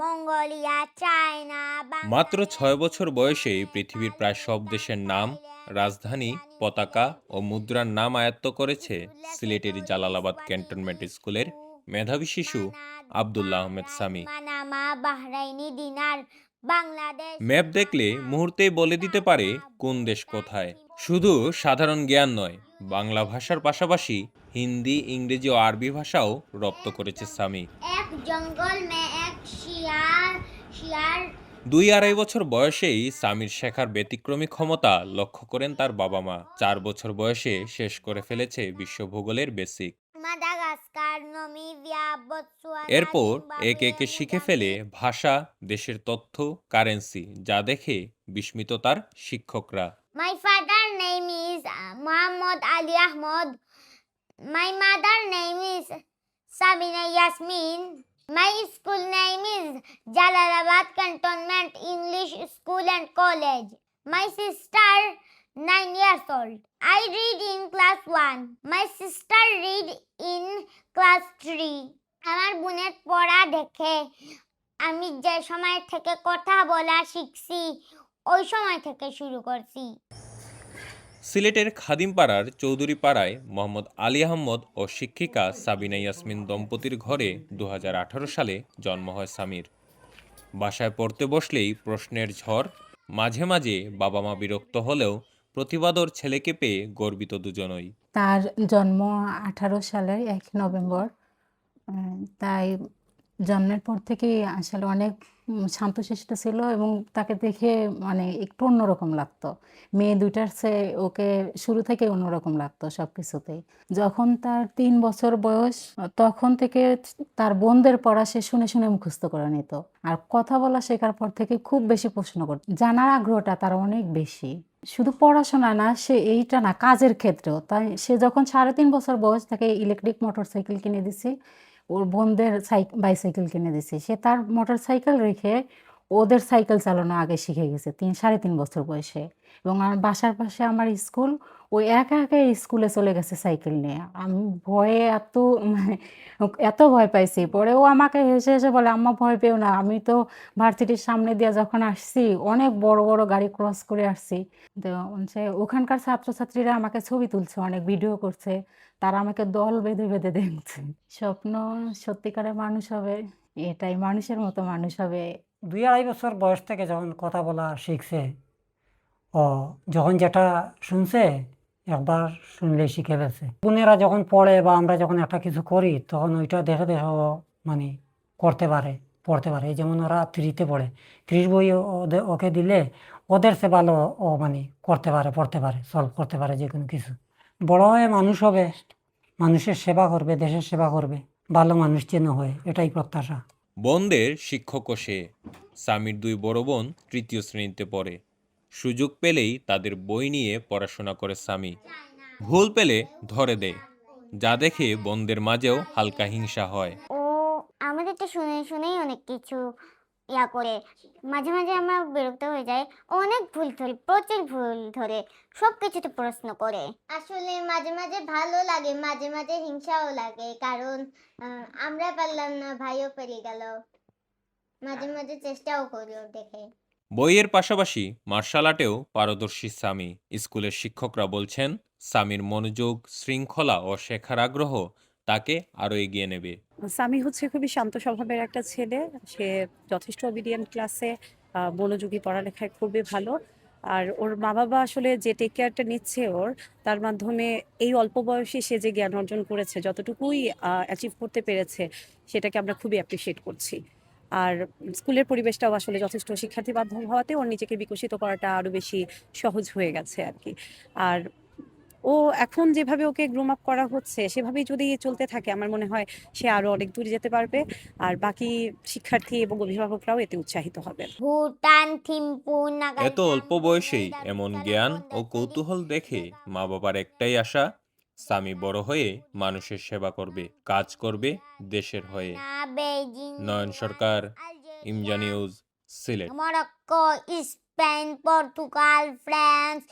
Mongolia China মাত্র ছয় বছর বয়সেই পৃথিবীর প্রায় সব দেশের নাম রাজধানী পতাকা ও মুদ্রার নাম আয়ত্ত করেছে সিলেটের জালালাবাদ ক্যান্টনমেন্ট স্কুলের মেধাবী শিশু আবদুল্লাহ আহমেদ সামি। ম্যাপ দেখলে মুহূর্তেই বলে দিতে পারে কোন দেশ কোথায়। শুধু সাধারণ জ্ঞান নয় বাংলা ভাষার পাশাপাশি হিন্দি ইংরেজি ও আরবি ভাষাও রপ্ত করেছে সামি। জঙ্গল মে এক শিয়ার শিয়ার দুই আড়াই বছর বয়সেই সামির শেখার ব্যতিক্রমী ক্ষমতা লক্ষ্য করেন তার বাবা মা। চার বছর বয়সে শেষ করে ফেলেছে বিশ্ব ভূগোলের বেসিক এরপর একে একে শিখে ফেলে ভাষা দেশের তথ্য কারেন্সি যা দেখে বিস্মিত তার শিক্ষকরা। মাই name is uh, Muhammad Ali Ahmad. My mother name is Sabina Yasmin. My school name is Jalalabad Cantonment English School and College. My sister, 9 years old. I read in class 1. My sister read in class 3. আমার বোনের পড়া দেখে আমি যে সময় থেকে কথা বলা শিখছি ওই সময় থেকে শুরু করছি সিলেটের খাদিমপাড়ার চৌধুরী পাড়ায় মোহাম্মদ আলী আহমদ ও শিক্ষিকা সাবিনা ইয়াসমিন দম্পতির ঘরে দু হাজার আঠারো সালে জন্ম হয় সামির বাসায় পড়তে বসলেই প্রশ্নের ঝড়, মাঝে মাঝে বাবা মা বিরক্ত হলেও প্রতিবাদর ছেলেকে পেয়ে গর্বিত দুজনই। তার জন্ম আঠারো সালের এক নভেম্বর তাই জন্মের পর থেকেই আসলে অনেক উম, শান্তশিষ্ট ছিল এবং তাকে দেখে মানে একটু অন্যরকম লাগতো। মেয়ে দুইটার সে ওকে শুরু থেকে অন্যরকম লাগতো সব কিছুতেই যখন তার তিন বছর বয়স তখন থেকে তার বোনদের পড়া সে শুনে শুনে মুখস্থ করে নিত। আর কথা বলা শেখার পর থেকে খুব বেশি প্রশ্ন করত। জানার আগ্রহটা তার অনেক বেশি। শুধু পড়াশোনা না সে এইটা না কাজের ক্ষেত্রেও। তাই সে যখন সাড়ে তিন বছর বয়স তাকে ইলেকট্রিক মোটর সাইকেল কিনে দিছি ওর বোনদের সাইকেল বাইসাইকেল কিনে দিছি। সে তার মোটর সাইকেল রেখে ওদের সাইকেল চালানো আগে শিখে গেছে, তিন, সাড়ে তিন বছর বয়সে। এবং আমার বাসার পাশে আমার স্কুল ওই একা একা স্কুলে চলে গেছে সাইকেল নিয়ে। আমি ভয়ে এত মানে এত ভয় পাইছি। পরে ও আমাকে হেসে হেসে বলে, আম্মা, ভয় পেও না। আমি তো ভার্সিটির সামনে দিয়ে যখন আসছি, অনেক বড় বড় গাড়ি ক্রস করে আসছি। তো হচ্ছে ওখানকার ছাত্রছাত্রীরা আমাকে ছবি তুলছে, অনেক ভিডিও করছে। তারা আমাকে দল বেঁধে বেঁধে দেখছে। স্বপ্ন সত্যিকারের মানুষ হবে, এটাই মানুষের মতো মানুষ হবে। দুই আড়াই বছর বয়স থেকে যখন কথা বলা শিখছে, ও যখন যেটা শুনছে, একবার শুনলে শিখে ফেলছে। বোনেরা যখন পড়ে বা আমরা যখন একটা কিছু করি, তখন ওইটা দেখে দেখে ও মানে করতে পারে, পড়তে পারে। যেমন ওরা থ্রিতে পড়ে থ্রির বই ওদের ওকে দিলে ওদের সে ভালো ও মানে করতে পারে, পড়তে পারে সলভ করতে পারে যে কোনো কিছু। বড় হয়ে মানুষ হবে, মানুষের সেবা করবে, দেশের সেবা করবে, ভালো মানুষ যেন হয়, এটাই প্রত্যাশা। বোনদের শিক্ষকও সে। সামির দুই বড় বোন তৃতীয় শ্রেণীতে পড়ে। সুযোগ পেলেই তাদের বই নিয়ে পড়াশোনা করে স্বামী। ভুল পেলে ধরে দেয়। যা দেখে বন্দের মাঝেও হালকা হিংসা হয়। ও, আমাদের তো শুনে শুনেই অনেক কিছু। ইয়া করে। মাঝে মাঝে আমরা বিরক্ত হয়ে যাই। অনেক ভুল ধরে প্রচুর ভুল ধরে সব কিছুতে প্রশ্ন করে। আসলে মাঝে মাঝে ভালো লাগে মাঝে মাঝে হিংসাও লাগে কারণ আহ, আমরা পারলাম না ভাইও পেরে গেল। মাঝে মাঝে চেষ্টাও করি ওর দেখে। বইয়ের পাশাপাশি মার্শাল আর্টেও পারদর্শী সামি স্কুলের শিক্ষকরা বলছেন সামির মনোযোগ শৃঙ্খলা ও শেখার আগ্রহ তাকে আরও এগিয়ে নেবে। সামি হচ্ছে খুবই শান্ত স্বভাবের একটা ছেলে। সে যথেষ্ট অবিডিয়েন্ট ক্লাসে মনোযোগী, পড়ালেখায় খুবই ভালো। আর ওর মা বাবা আসলে যে টেক কেয়ারটা নিচ্ছে ওর, তার মাধ্যমে এই অল্প বয়সে সে যে জ্ঞান অর্জন করেছে, যতটুকুই অ্যাচিভ করতে পেরেছে, সেটাকে আমরা খুবই অ্যাপ্রিসিয়েট করছি। আর স্কুলের পরিবেশটাও আসলে যথেষ্ট শিক্ষার্থী বাধ্য হওয়াতে ওর নিজেকে বিকশিত করাটা আরও বেশি সহজ হয়ে গেছে আর কি। আর ও এখন যেভাবে ওকে গ্রুম আপ করা হচ্ছে সেভাবেই যদি চলতে থাকে আমার মনে হয় সে আরও অনেক দূরে যেতে পারবে। আর বাকি শিক্ষার্থী এবং অভিভাবকরাও এতে উৎসাহিত হবে। ভুটান এত অল্প বয়সেই এমন জ্ঞান ও কৌতূহল দেখে মা বাবার একটাই আশা সামি বড় হয়ে মানুষের সেবা করবে কাজ করবে দেশের হয়ে। Nayan Sarkar EMJA news Sylhet. Morocco Spain Portugal France.